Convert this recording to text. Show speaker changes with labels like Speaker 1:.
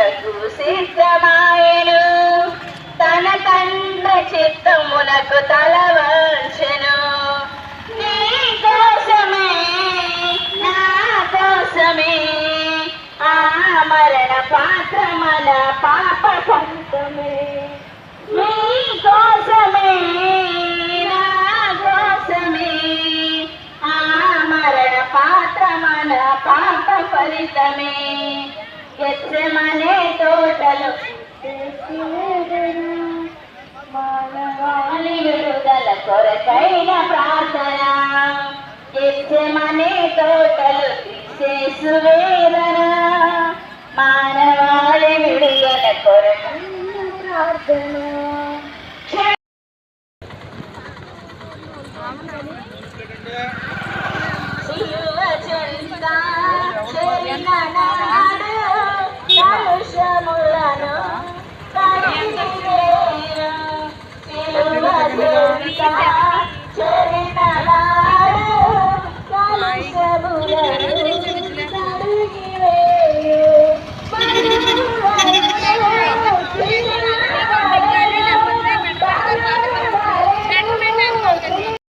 Speaker 1: యుద్ధకు సిద్ధమాయను తన తండ్రి చిత్తమునకు తల వంచెను. నీ కోసమే నా కోసమే ఆ మరణ పాత్ర మన పాప పంతమే నీ కోసమే నా కోసమే ఆ మరణ ఫలితమే. గెచ్చమనే తోటలు మానవాళి విడుదల కొరకైన ప్రార్థన. గెచ్చమనే తోటలు తీసేసు వేదన. మానవాళి విడుదల కొరకైన ప్రార్థన.